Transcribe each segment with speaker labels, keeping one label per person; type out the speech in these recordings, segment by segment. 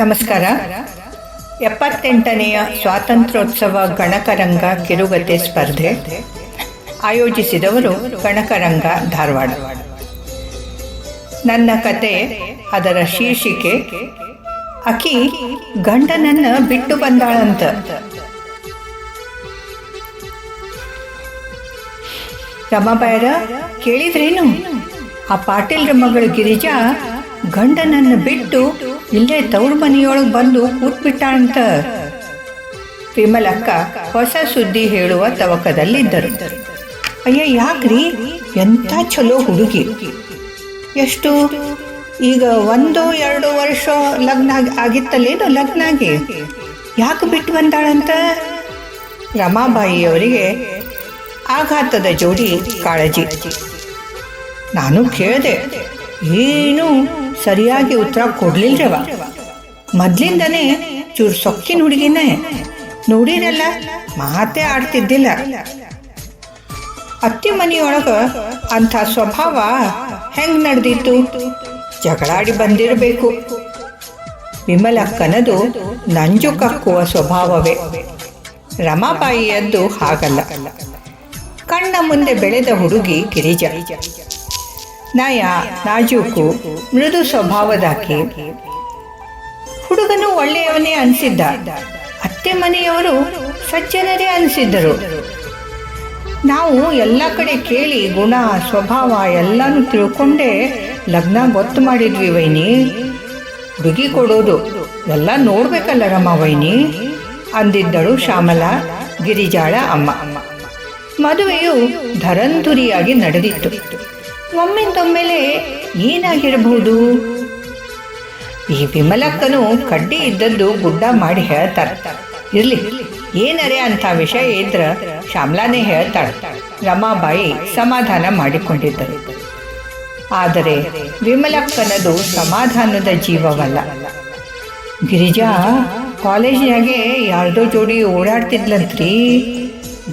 Speaker 1: ನಮಸ್ಕಾರ. ಎಪ್ಪತ್ತೆಂಟನೆಯ ಸ್ವಾತಂತ್ರ್ಯೋತ್ಸವ ಗಣಕರಂಗ ಕಿರುಗತೆ ಸ್ಪರ್ಧೆ ಆಯೋಜಿಸಿದವರು ಗಣಕರಂಗ ಧಾರವಾಡ. ನನ್ನ ಕತೆ, ಅದರ ಶೀರ್ಷಿಕೆ, ಅಕಿ ಗಂಡನನ್ನ ಬಿಟ್ಟು ಬಂದಾಳಂತ ರಮಾಬಾಯರ ಕೇಳಿದ್ರೇನು? ಆ ಪಾಟೀಲ್ರ ಮಗಳು ಗಿರಿಜಾ ಗಂಡನನ್ನು ಬಿಟ್ಟು ಇಲ್ಲೇ ತವ್ರ ಮನೆಯೊಳಗೆ ಬಂದು ಕೂತ್ಬಿಟ್ಟಾಳಂತ. ವಿಮಲಕ್ಕ ಹೊಸ ಸುದ್ದಿ ಹೇಳುವ ತವಕದಲ್ಲಿದ್ದರು. ಅಯ್ಯ, ಯಾಕ್ರಿ? ಎಂಥ ಚಲೋ ಹುಡುಗಿ. ಎಷ್ಟು? ಈಗ ಒಂದು, ಎರಡು ವರ್ಷ ಲಗ್ನ ಆಗ್- ಆಗಿತ್ತಲ್ಲೇನು ಲಗ್ನ ಆಗಿ ಯಾಕೆ ಬಿಟ್ಟು ಬಂದಾಳಂತ? ರಮಾಬಾಯಿಯವರಿಗೆ ಆಘಾತದ ಜೋಡಿ ಕಾಳಜಿ. ನಾನು ಕೇಳಿದೆ, ಏನು ಸರಿಯಾಗಿ ಉತ್ತರ ಕೊಡ್ಲಿಲ್ರವ? ಮೊದ್ಲಿಂದನೇ ಚೂರು ಸೊಕ್ಕಿನ ಹುಡುಗಿನೇ. ನೋಡಿರಲ್ಲ, ಮಾತೇ ಆಡ್ತಿದ್ದಿಲ್ಲ. ಅತ್ತಿ ಮನೆಯೊಳಗ ಅಂಥ ಸ್ವಭಾವ ಹೆಂಗ್ ನಡೆದಿತ್ತು? ಜಗಳಾಡಿ ಬಂದಿರಬೇಕು. ವಿಮಲಕ್ಕನದು ನಂಜು ಕಕ್ಕುವ ಸ್ವಭಾವವೇ. ರಮಾಬಾಯಿಯದ್ದು ಹಾಗಲ್ಲ. ಕಣ್ಣ ಮುಂದೆ ಬೆಳೆದ ಹುಡುಗಿ ಗಿರಿಜ. ನಯ ನಾಜೂಕು ಮೃದು ಸ್ವಭಾವದಾಕೆ. ಹುಡುಗನು ಒಳ್ಳೆಯವನೇ ಅನಿಸಿದ್ದ. ಅತ್ತೆ ಮನೆಯವರು ಸಜ್ಜನರೇ ಅನಿಸಿದ್ದರು. ನಾವು ಎಲ್ಲ ಕಡೆ ಕೇಳಿ ಗುಣ, ಸ್ವಭಾವ ಎಲ್ಲಾನು ತಿಳ್ಕೊಂಡೇ ಲಗ್ನ ಗೊತ್ತು ಮಾಡಿದ್ವಿ ವೈನಿ. ಹುಡುಗಿ ಕೊಡೋದು ಎಲ್ಲ ನೋಡ್ಬೇಕಲ್ಲ ರಮ ವೈನಿ, ಅಂದಿದ್ದಳು ಶ್ಯಾಮಲ, ಗಿರಿಜಾಳ ಅಮ್ಮ. ಮದುವೆಯು ಧರಂಧುರಿಯಾಗಿ ನಡೆದಿತ್ತು. ಒಮ್ಮಿಂದೊಮ್ಮೆಲೆ ಏನಾಗಿರಬಹುದು? ಈ ವಿಮಲಕ್ಕನು ಕಡ್ಡಿ ಇದ್ದದ್ದು ಗುಡ್ಡ ಮಾಡಿ ಹೇಳ್ತಾರೆ ಇರ್ಲಿ, ಏನರೇ ಅಂತ ವಿಷಯ ಇದ್ರ ಶ್ಯಾಮ್ಲಾನೇ ಹೇಳ್ತಾಳೆ. ರಮಾಬಾಯಿ ಸಮಾಧಾನ ಮಾಡಿಕೊಂಡಿದ್ದರು. ಆದರೆ ವಿಮಲಕ್ಕನದು ಸಮಾಧಾನದ ಜೀವವಲ್ಲ. ಗಿರಿಜಾ, ಕಾಲೇಜಿನಾಗೆ ಯಾರ್ದೋ ಜೋಡಿ ಓಡಾಡ್ತಿದ್ಲಂತ್ರಿ.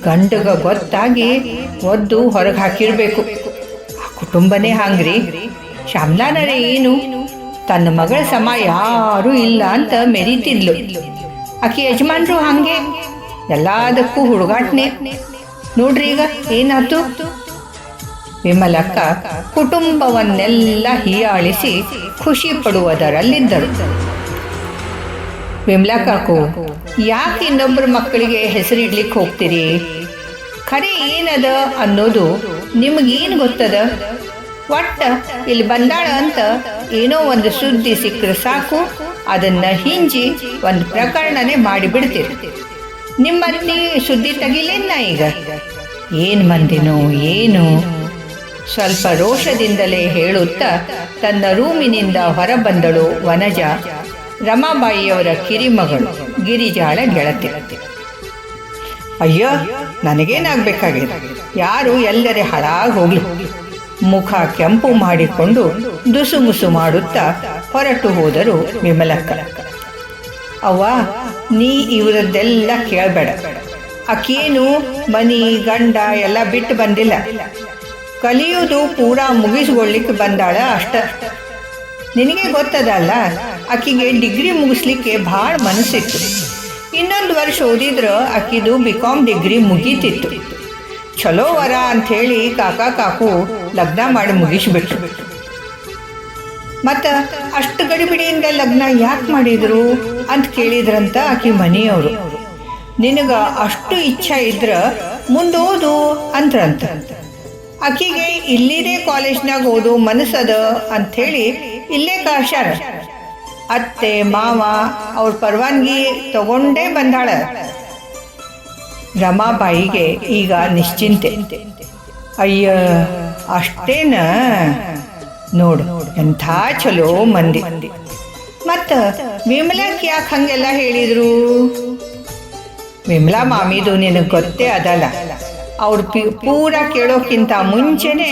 Speaker 1: ಗಂಡಗ ಗೊತ್ತಾಗಿ ಒದ್ದು ಹೊರಗೆ ಹಾಕಿರ್ಬೇಕು. ಹಾಂಗ್ರಿ ಹಂಗ್ರಿ. ಶ್ಯಾಮ್ಲಾನರೇ ಏನು? ತನ್ನ ಮಗಳ ಸಮ ಯಾರೂ ಇಲ್ಲ ಅಂತ ಮೆರೀತಿದ್ಲು. ಆಕೆ ಯಜಮಾನ್ರು ಹಾಗೆ. ಎಲ್ಲದಕ್ಕೂ ಹುಡುಗಾಟ್ನೆ. ನೋಡ್ರಿ ಈಗ ಏನಾಯ್ತು? ವಿಮಲಕ್ಕ ಕುಟುಂಬವನ್ನೆಲ್ಲ ಹೀಯಾಳಿಸಿ ಖುಷಿ ಪಡುವುದರಲ್ಲಿದ್ದರು. ವಿಮಲಕ್ಕು ಯಾಕೆ ಇನ್ನೊಬ್ಬರ ಮಕ್ಕಳಿಗೆ ಹೆಸರಿಡ್ಲಿಕ್ಕೆ ಹೋಗ್ತೀರಿ? ಖರೆ ಏನದ ಅನ್ನೋದು ನಿಮಗೇನು ಗೊತ್ತದ? ಒಟ್ಟ ಇಲ್ಲಿ ಬಂದಾಳ ಅಂತ ಏನೋ ಒಂದು ಸುದ್ದಿ ಸಿಕ್ಕರೆ ಸಾಕು, ಅದನ್ನ ಹಿಂಜಿ ಒಂದು ಪ್ರಕರಣನೇ ಮಾಡಿಬಿಡ್ತೀರಿ. ನಿಮ್ಮಲ್ಲಿ ಸುದ್ದಿ ತೆಗಿಲೇನ ಈಗ? ಏನು ಮಂದಿನೋ ಏನು? ಸ್ವಲ್ಪ ರೋಷದಿಂದಲೇ ಹೇಳುತ್ತಾ ತನ್ನ ರೂಮಿನಿಂದ ಹೊರಬಂದಳು ವನಜ, ರಮಾಬಾಯಿಯವರ ಕಿರಿಮಗಳು, ಗಿರಿಜಾಳ ಗೆಳತಿ. ಅಯ್ಯೋ, ನನಗೇನಾಗಬೇಕಾಗಿದೆ? ಯಾರು ಎಲ್ಲರೇ ಹಾಳಾಗಿ ಹೋಗ್ಲಿ. ಮುಖ ಕೆಂಪು ಮಾಡಿಕೊಂಡು ದುಸುಮುಸು ಮಾಡುತ್ತಾ ಹೊರಟು ಹೋದರು ವಿಮಲಕ್ಕ. ಅವ್ವ, ನೀ ಇವರದ್ದೆಲ್ಲ ಕೇಳಬೇಡ. ಅಕ್ಕೇನು ಮನಿ, ಗಂಡ ಎಲ್ಲ ಬಿಟ್ಟು ಬಂದಿಲ್ಲ. ಕಲಿಯೋದು ಪೂರಾ ಮುಗಿಸ್ಕೊಳ್ಳಿಕ್ಕೆ ಬಂದಾಳ ಅಷ್ಟ. ನಿನಗೆ ಗೊತ್ತದಲ್ಲ ಆಕಿಗೆ ಡಿಗ್ರಿ ಮುಗಿಸ್ಲಿಕ್ಕೆ ಭಾಳ ಮನಸ್ಸಿತ್ತು. ಇನ್ನೊಂದು ವರ್ಷ ಓದಿದ್ರೆ ಅಕ್ಕಿದು ಬಿ ಕಾಮ್ ಡಿಗ್ರಿ ಮುಗೀತಿತ್ತು. ಚಲೋ ವರ ಅಂಥೇಳಿ ಕಾಕಾ ಕಾಕು ಲಗ್ನ ಮಾಡಿ ಮುಗಿಸ್ಬಿಟ್ರು. ಮತ್ತು ಅಷ್ಟು ಗಡಿಬಿಡಿಯಿಂದ ಲಗ್ನ ಯಾಕೆ ಮಾಡಿದ್ರು ಅಂತ ಕೇಳಿದ್ರಂತ ಆಕೆ ಮನೆಯವರು. ನಿನಗ ಅಷ್ಟು ಇಚ್ಛೆ ಇದ್ರೆ ಮುಂದೋದು ಅಂದ್ರಂತ ಆಕಿಗೆ ಇಲ್ಲಿದೇ ಕಾಲೇಜ್ನಾಗ ಓದು ಮನಸ್ಸದ ಅಂಥೇಳಿ ಇಲ್ಲೇ ಕಳ್ಸ್ಯಾರ. ಅತ್ತೆ, ಮಾವ, ಅವ್ರ ಪರವಾನಗಿ ತಗೊಂಡೇ ಬಂದಾಳ. ರಮಾಬಾಯಿಗೆ ಈಗ ನಿಶ್ಚಿಂತೆ. ಅಯ್ಯ, ಅಷ್ಟೇನ? ನೋಡು, ಎಂಥ ಚಲೋ ಮಂದಿ. ಮತ್ತ ವಿಮಲಾಕ್ ಯಾಕೆ ಹಂಗೆಲ್ಲ ಹೇಳಿದ್ರು? ವಿಮಲಾ ಮಾಮಿದು ನಿನಗೆ ಗೊತ್ತೇ ಅದಲ್ಲ. ಅವ್ರು ಪಿ, ಪೂರ ಕೇಳೋಕ್ಕಿಂತ ಮುಂಚೆನೆ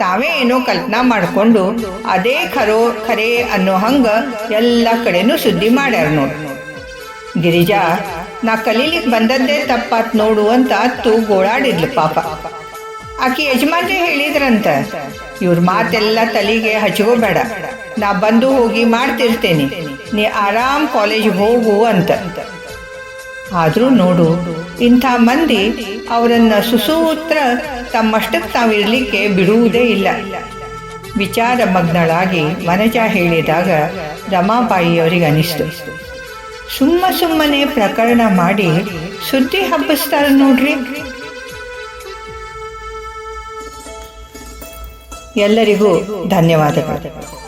Speaker 1: ತಾವೇ ಏನೋ ಕಲ್ಪನಾ ಮಾಡಿಕೊಂಡು ಅದೇ ಖರೋ ಖರೆ ಅನ್ನೋ ಹಂಗ ಎಲ್ಲ ಕಡೆನೂ ಸುದ್ದಿ ಮಾಡ್ಯಾರ ನೋಡು. ಗಿರಿಜಾ, ನಾ ಕಲೀಲಿಕ್ಕೆ ಬಂದದ್ದೇ ತಪ್ಪಾತ್ ನೋಡು ಅಂತ ಅತ್ತು ಗೋಳಾಡಿದ್ಲು ಪಾಪ. ಆಕೆ ಯಜಮಾನ್ರೆ ಹೇಳಿದ್ರಂತ, ಇವ್ರ ಮಾತೆಲ್ಲ ತಲೆಗೆ ಹಚ್ಕೋಬೇಡ ನಾ ಬಂದು ಹೋಗಿ ಮಾಡ್ತಿರ್ತೇನೆ, ನೀ ಆರಾಮ್ ಕಾಲೇಜ್ ಹೋಗು ಅಂತ. ಆದರೂ ನೋಡು, ಇಂಥ ಮಂದಿ ಅವರನ್ನ ಸುಸೂತ್ರ ತಮ್ಮಷ್ಟಕ್ಕೆ ತಾವಿರಲಿಕ್ಕೆ ಬಿಡುವುದೇ ಇಲ್ಲ. ವಿಚಾರ ಮಗ್ನಳಾಗಿ ಮನಜ ಹೇಳಿದಾಗ ರಮಾಬಾಯಿಯವರಿಗೆ ಅನಿಸ್ತು ಸುಮ್ಮ ಸುಮ್ಮನೆ ಪ್ರಕರಣ ಮಾಡಿ ಸುದ್ದಿ ಹಬ್ಬಿಸ್ತಾರೆ ನೋಡ್ರಿ. ಎಲ್ಲರಿಗೂ ಧನ್ಯವಾದಗಳು.